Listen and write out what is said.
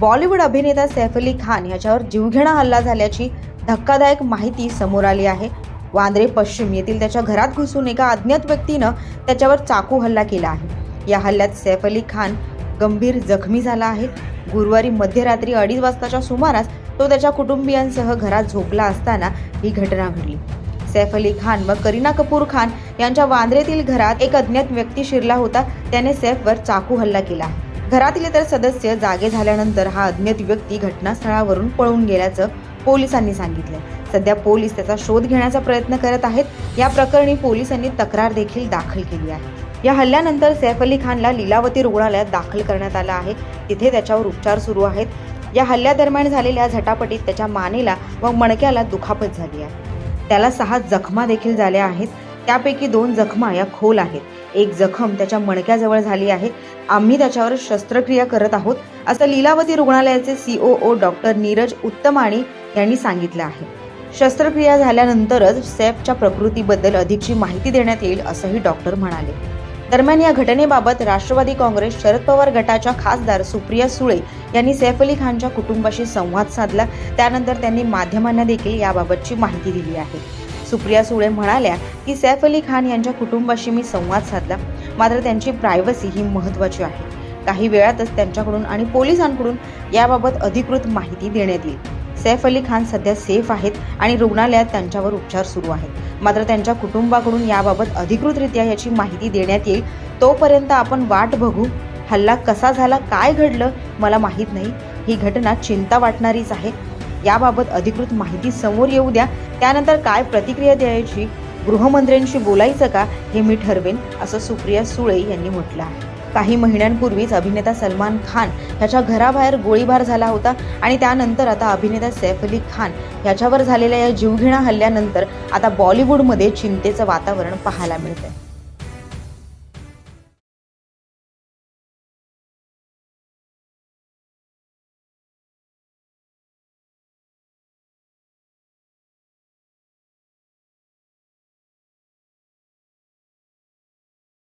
बॉलिवूड अभिनेता सैफ अली खान याच्यावर जीवघेणा हल्ला झाल्याची धक्कादायक माहिती समोर आली आहे. वांद्रे पश्चिम येथील त्याच्या घरात घुसून एका अज्ञात व्यक्तीनं त्याच्यावर चाकू हल्ला केला आहे. या हल्ल्यात सैफ अली खान गंभीर जखमी झाला आहे. गुरुवारी मध्यरात्री अडीच वाजताच्या सुमारास तो त्याच्या कुटुंबियांसह घरात झोपला असताना ही घटना घडली. सैफ अली खान व करीना कपूर खान यांच्या वांद्रेतील घरात एक अज्ञात व्यक्ती शिरला होता. त्याने सैफवर चाकू हल्ला केला. आहे घरातील इतर सदस्य जागे झाल्यानंतर हा अज्ञात व्यक्ती घटनास्थळावरून पळून गेल्याचं पोलिसांनी सांगितलं सध्या पोलीस त्याचा शोध घेण्याचा प्रयत्न करत आहेत. या प्रकरणी पोलिसांनी तक्रार देखील दाखल केली आहे. या हल्ल्यानंतर सैफ अली खानला लीलावती रुग्णालयात दाखल करण्यात आलं आहे. तिथे त्याच्यावर उपचार सुरू आहेत. या हल्ल्यादरम्यान झालेल्या झटापटीत त्याच्या मानेला व मणक्याला दुखापत झाली आहे. त्याला सहा जखमा देखील झाल्या आहेत. त्यापैकी दोन जखमा या खोल आहेत. एक जखम त्याच्या मणक्याजवळ झाली आहे. आम्ही त्याच्यावर शस्त्रक्रिया करत आहोत असं लीलावती रुग्णालयाचे सीओओ डॉक्टर नीरज उत्तमाणी यांनी सांगितलं आहे. शस्त्रक्रिया झाल्यानंतरच सैफच्या प्रकृतीबद्दल अधिकची माहिती देण्यात येईल असंही डॉक्टर म्हणाले. दरम्यान या घटनेबाबत राष्ट्रवादी काँग्रेस शरद पवार गटाच्या खासदार सुप्रिया सुळे यांनी सैफ अली खानच्या कुटुंबाशी संवाद साधला. त्यानंतर त्यांनी माध्यमांना देखील याबाबतची माहिती दिली आहे. सुप्रिया सुळे म्हणाल्या की सैफ अली खान यांच्या कुटुंबाशी मी संवाद साधला. मात्र त्यांची प्रायव्हसी ही महत्त्वाची आहे. काही वेळातच त्यांच्याकडून आणि पोलिसांकडून याबाबत अधिकृत माहिती देण्यात येईल. सैफ अली खान सध्या सेफ आहेत आणि रुग्णालयात त्यांच्यावर उपचार सुरू आहेत. मात्र त्यांच्या कुटुंबाकडून याबाबत अधिकृतरित्या याची माहिती देण्यात येईल. तोपर्यंत आपण वाट बघू. हल्ला कसा झाला काय घडलं मला माहीत नाही. ही घटना चिंता वाटणारीच आहे. याबाबत अधिकृत माहिती समोर येऊ द्या. त्यानंतर काय प्रतिक्रिया द्यायची? गृहमंत्र्यांशी बोलायचं का? हे मी ठरवेन असं सुप्रिया सुळे यांनी म्हटलं आहे. काही महिन्यांपूर्वीच अभिनेता सलमान खान ह्याच्या घराबाहेर गोळीबार झाला होता आणि त्यानंतर आता अभिनेता सैफ अली खान ह्याच्यावर झालेल्या या जीवघेणा हल्ल्यानंतर आता बॉलिवूडमध्ये चिंतेचं वातावरण पाहायला मिळतंय.